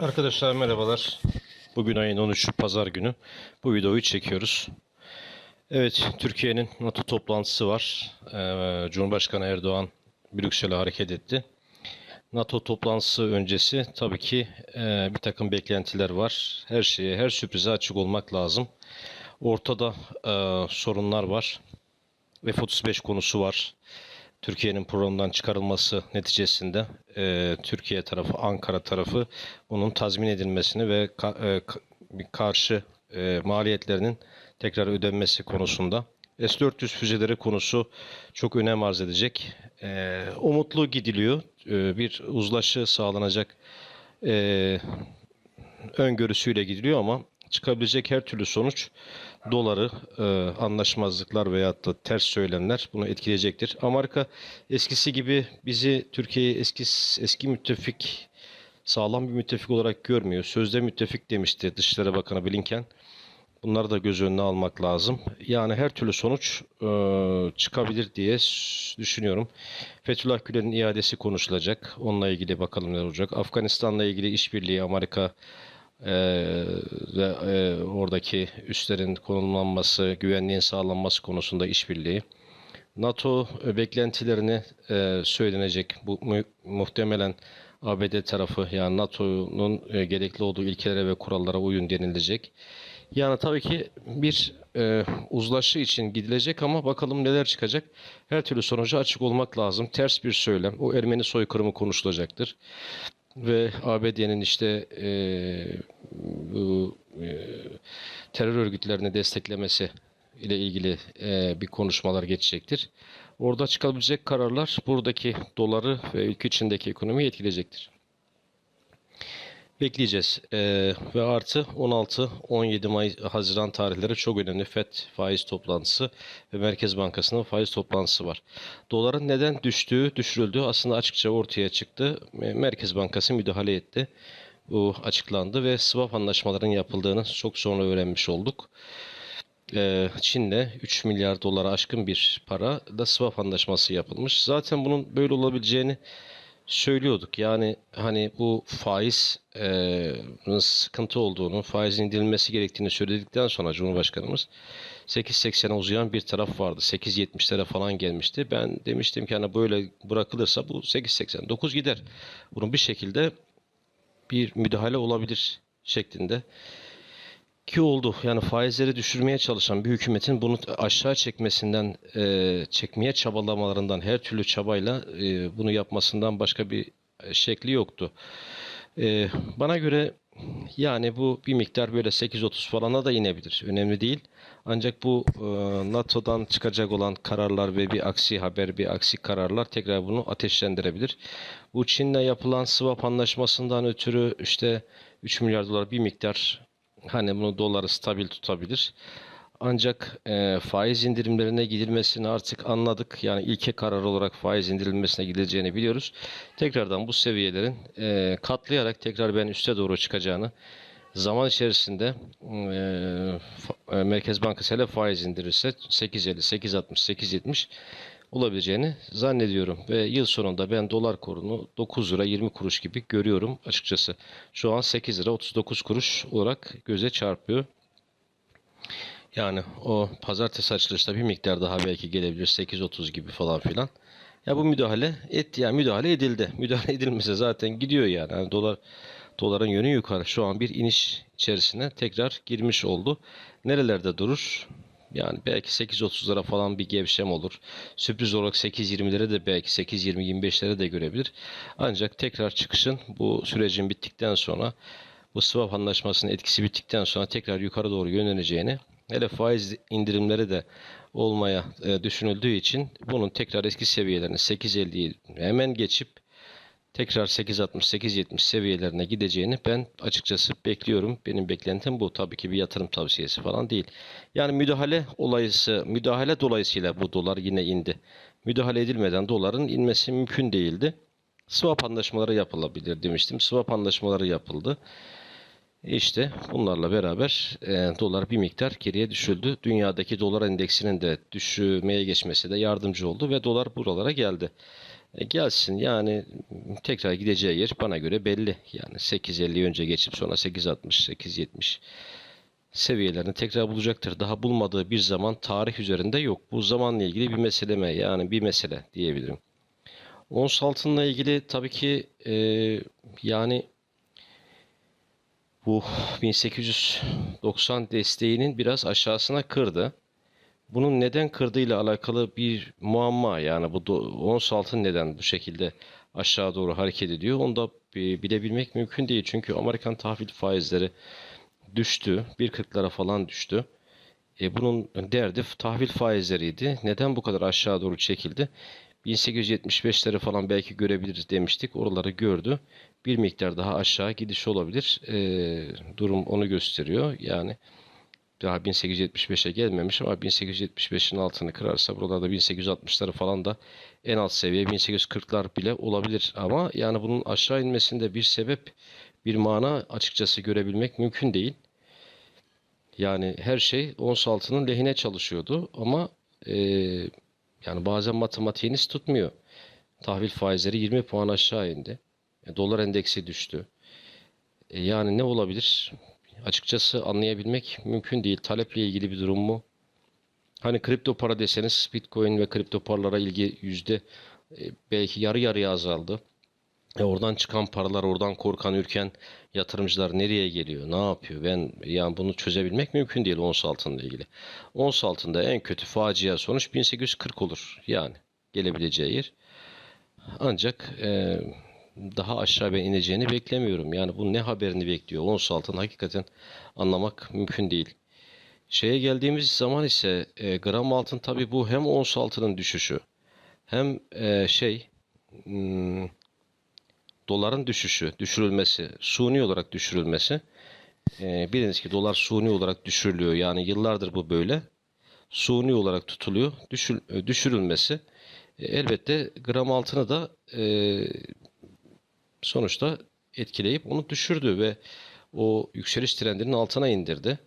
Arkadaşlar merhabalar. Bugün ayın 13'ü pazar günü. Bu videoyu çekiyoruz. Evet, Türkiye'nin NATO toplantısı var. Ee, Cumhurbaşkanı Erdoğan Brüksel'e hareket etti. NATO toplantısı öncesi tabii ki e, bir takım beklentiler var. Her şeye, her sürprize açık olmak lazım. Ortada e, sorunlar var. F-35 konusu var. Türkiye'nin programdan çıkarılması neticesinde e, Türkiye tarafı, Ankara tarafı bunun tazmin edilmesini ve ka- e, karşı e, maliyetlerinin tekrar ödenmesi konusunda. S-400 füzeleri konusu çok önem arz edecek. E, umutlu gidiliyor. E, bir uzlaşı sağlanacak e, öngörüsüyle gidiliyor ama çıkabilecek her türlü sonuç doları, e, anlaşmazlıklar veyahut da ters söylemler bunu etkileyecektir. Amerika eskisi gibi bizi Türkiye'yi eski eski müttefik sağlam bir müttefik olarak görmüyor. Sözde müttefik demişti Dışişleri Bakanı Blinken. Bunları da göz önüne almak lazım. Yani her türlü sonuç e, çıkabilir diye düşünüyorum. Fethullah Gülen'in iadesi konuşulacak. Onunla ilgili bakalım ne olacak. Afganistan'la ilgili işbirliği Amerika e, ve e, oradaki üslerin konumlanması, güvenliğin sağlanması konusunda işbirliği. NATO e, beklentilerini e, söylenecek. Bu mu- muhtemelen ABD tarafı yani NATO'nun e, gerekli olduğu ilkelere ve kurallara uyun denilecek. Yani tabii ki bir e, uzlaşı için gidilecek ama bakalım neler çıkacak. Her türlü sonuca açık olmak lazım. Ters bir söylem. O Ermeni soykırımı konuşulacaktır. Ve ABD'nin işte e, bu e, terör örgütlerini desteklemesi ile ilgili e, bir konuşmalar geçecektir. Orada çıkabilecek kararlar buradaki doları ve ülke içindeki ekonomiyi etkileyecektir. Bekleyeceğiz. Ee, ve artı 16-17 May Haziran tarihleri çok önemli FED faiz toplantısı ve Merkez Bankası'nın faiz toplantısı var. Doların neden düştüğü, düşürüldüğü aslında açıkça ortaya çıktı. Me- Merkez Bankası müdahale etti. Bu açıklandı ve swap anlaşmaların yapıldığını çok sonra öğrenmiş olduk. Ee, Çin'le 3 milyar dolara aşkın bir para da swap anlaşması yapılmış. Zaten bunun böyle olabileceğini söylüyorduk. Yani hani bu faiz e, sıkıntı olduğunu, faizin indirilmesi gerektiğini söyledikten sonra Cumhurbaşkanımız 8.80'e uzayan bir taraf vardı. 8.70'lere falan gelmişti. Ben demiştim ki hani böyle bırakılırsa bu 8.89 gider. Bunun bir şekilde bir müdahale olabilir şeklinde. Ki oldu. Yani faizleri düşürmeye çalışan bir hükümetin bunu aşağı çekmesinden, e, çekmeye çabalamalarından, her türlü çabayla e, bunu yapmasından başka bir e, şekli yoktu. E, bana göre yani bu bir miktar böyle 8.30 falana da inebilir. Önemli değil. Ancak bu e, NATO'dan çıkacak olan kararlar ve bir aksi haber, bir aksi kararlar tekrar bunu ateşlendirebilir. Bu Çin'le yapılan swap anlaşmasından ötürü işte 3 milyar dolar bir miktar Hani bunu doları stabil tutabilir. Ancak e, faiz indirimlerine gidilmesini artık anladık. Yani ilke karar olarak faiz indirilmesine gidileceğini biliyoruz. Tekrardan bu seviyelerin e, katlayarak tekrar ben üste doğru çıkacağını zaman içerisinde e, e, Merkez Bankası hele faiz indirirse 8.50, 8.60, 8.70 olabileceğini zannediyorum. Ve yıl sonunda ben dolar kurunu 9 lira 20 kuruş gibi görüyorum açıkçası. Şu an 8 lira 39 kuruş olarak göze çarpıyor. Yani o pazartesi açılışta bir miktar daha belki gelebilir 8.30 gibi falan filan. Ya bu müdahale et ya müdahale edildi. Müdahale edilmese zaten gidiyor yani. Yani dolar doların yönü yukarı. Şu an bir iniş içerisine tekrar girmiş oldu. Nerelerde durur? Yani belki 8.30'lara falan bir gevşem olur. Sürpriz olarak 8.20'lere de belki 8.20-25'lere de görebilir. Ancak tekrar çıkışın bu sürecin bittikten sonra bu swap anlaşmasının etkisi bittikten sonra tekrar yukarı doğru yönleneceğini hele faiz indirimleri de olmaya e, düşünüldüğü için bunun tekrar eski seviyelerine 8.50'yi hemen geçip tekrar 8.60-8.70 seviyelerine gideceğini ben açıkçası bekliyorum. Benim beklentim bu. Tabii ki bir yatırım tavsiyesi falan değil. Yani müdahale olayısı, müdahale dolayısıyla bu dolar yine indi. Müdahale edilmeden doların inmesi mümkün değildi. Swap anlaşmaları yapılabilir demiştim. Swap anlaşmaları yapıldı. İşte bunlarla beraber e, dolar bir miktar geriye düşüldü. Dünyadaki dolar endeksinin de düşmeye geçmesi de yardımcı oldu ve dolar buralara geldi. E, gelsin yani tekrar gideceği yer bana göre belli. Yani 8.50 önce geçip sonra 8.60, 8.70 seviyelerini tekrar bulacaktır. Daha bulmadığı bir zaman tarih üzerinde yok. Bu zamanla ilgili bir mesele mi? Yani bir mesele diyebilirim. Ons altınla ilgili tabii ki e, yani bu 1890 desteğinin biraz aşağısına kırdı. Bunun neden kırdığıyla alakalı bir muamma yani bu ons altın neden bu şekilde aşağı doğru hareket ediyor onu da bi- bilebilmek mümkün değil. Çünkü Amerikan tahvil faizleri düştü. 1.40'lara falan düştü. E, bunun derdi tahvil faizleriydi. Neden bu kadar aşağı doğru çekildi? 1875'leri falan belki görebiliriz demiştik. Oraları gördü. Bir miktar daha aşağı gidiş olabilir. E, durum onu gösteriyor. Yani daha 1875'e gelmemiş ama 1875'in altını kırarsa buralarda 1860'ları falan da en alt seviye 1840'lar bile olabilir. Ama yani bunun aşağı inmesinde bir sebep, bir mana açıkçası görebilmek mümkün değil. Yani her şey ons altının lehine çalışıyordu ama e, yani bazen matematiğiniz tutmuyor. Tahvil faizleri 20 puan aşağı indi. E, dolar endeksi düştü. E, yani ne olabilir? Açıkçası anlayabilmek mümkün değil. Taleple ilgili bir durum mu? Hani kripto para deseniz Bitcoin ve kripto paralara ilgi yüzde e, belki yarı yarıya azaldı. E oradan çıkan paralar, oradan korkan ürken yatırımcılar nereye geliyor? Ne yapıyor? Ben yani bunu çözebilmek mümkün değil ons altınla ilgili. Ons altında en kötü facia sonuç 1840 olur. Yani gelebileceği yer. Ancak e, daha aşağı ben ineceğini beklemiyorum. Yani bu ne haberini bekliyor? Ons altın hakikaten anlamak mümkün değil. Şeye geldiğimiz zaman ise e, gram altın tabii bu hem ons altının düşüşü hem e, şey hmm, doların düşüşü, düşürülmesi, suni olarak düşürülmesi. E, biliniz ki dolar suni olarak düşürülüyor. Yani yıllardır bu böyle. Suni olarak tutuluyor. Düşür, e, düşürülmesi e, elbette gram altını da e, sonuçta etkileyip onu düşürdü ve o yükseliş trendinin altına indirdi.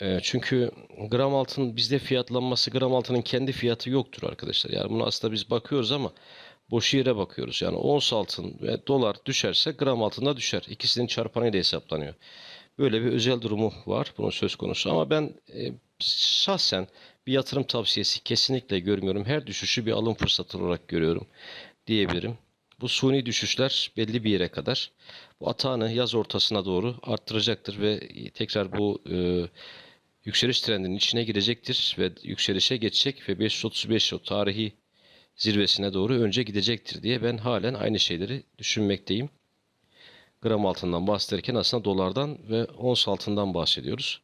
E, çünkü gram altın bizde fiyatlanması gram altının kendi fiyatı yoktur arkadaşlar. Yani bunu aslında biz bakıyoruz ama boş yere bakıyoruz. Yani ons altın ve dolar düşerse gram altında düşer. İkisinin çarpanıyla hesaplanıyor. Böyle bir özel durumu var bunun söz konusu ama ben e, şahsen bir yatırım tavsiyesi kesinlikle görmüyorum. Her düşüşü bir alım fırsatı olarak görüyorum diyebilirim. Bu suni düşüşler belli bir yere kadar bu atağını yaz ortasına doğru arttıracaktır ve tekrar bu e, yükseliş trendinin içine girecektir ve yükselişe geçecek ve 535 o tarihi zirvesine doğru önce gidecektir diye ben halen aynı şeyleri düşünmekteyim. Gram altından bahsederken aslında dolardan ve ons altından bahsediyoruz.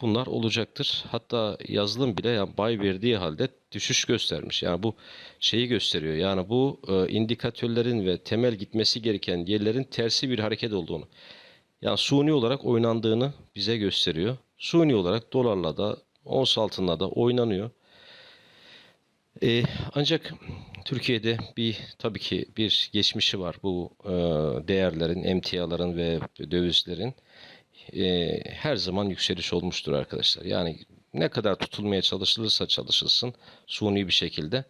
Bunlar olacaktır. Hatta yazılım bile yani bay verdiği halde düşüş göstermiş. Yani bu şeyi gösteriyor. Yani bu e, indikatörlerin ve temel gitmesi gereken yerlerin tersi bir hareket olduğunu. Yani suni olarak oynandığını bize gösteriyor. Suni olarak dolarla da ons altınla da oynanıyor. E, ancak Türkiye'de bir tabii ki bir geçmişi var bu e, değerlerin, emtiaların ve dövizlerin e, her zaman yükseliş olmuştur arkadaşlar. Yani ne kadar tutulmaya çalışılırsa çalışılsın suni bir şekilde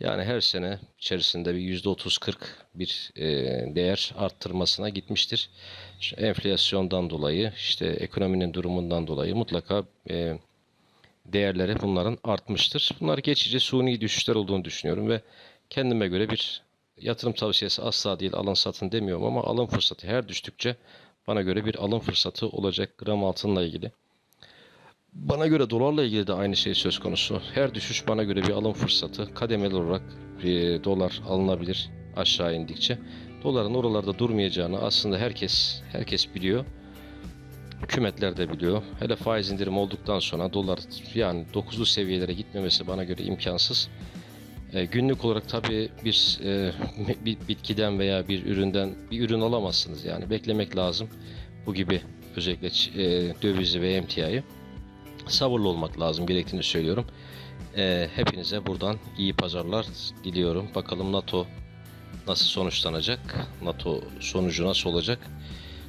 yani her sene içerisinde bir %30-40 bir e, değer arttırmasına gitmiştir. İşte enflasyondan dolayı işte ekonominin durumundan dolayı mutlaka e, değerleri bunların artmıştır. Bunlar geçici suni düşüşler olduğunu düşünüyorum ve kendime göre bir yatırım tavsiyesi asla değil alın satın demiyorum ama alım fırsatı her düştükçe bana göre bir alım fırsatı olacak gram altınla ilgili. Bana göre dolarla ilgili de aynı şey söz konusu. Her düşüş bana göre bir alım fırsatı. Kademeli olarak bir dolar alınabilir aşağı indikçe. Doların oralarda durmayacağını aslında herkes herkes biliyor. Hükümetler de biliyor. Hele faiz indirim olduktan sonra dolar yani 9'lu seviyelere gitmemesi bana göre imkansız. E, günlük olarak tabii bir, e, bir bitkiden veya bir üründen bir ürün alamazsınız yani beklemek lazım. Bu gibi özellikle e, dövizi ve emtiayı sabırlı olmak lazım gerektiğini söylüyorum. E, hepinize buradan iyi pazarlar diliyorum. Bakalım NATO nasıl sonuçlanacak? NATO sonucu nasıl olacak?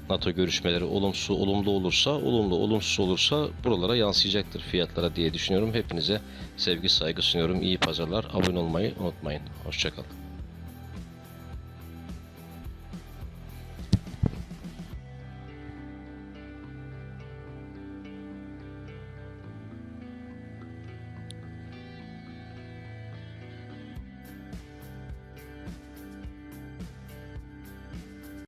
NATO görüşmeleri olumsuz olumlu olursa, olumlu olumsuz olursa buralara yansıyacaktır fiyatlara diye düşünüyorum. Hepinize sevgi saygı sunuyorum. İyi pazarlar. Abone olmayı unutmayın. Hoşçakalın.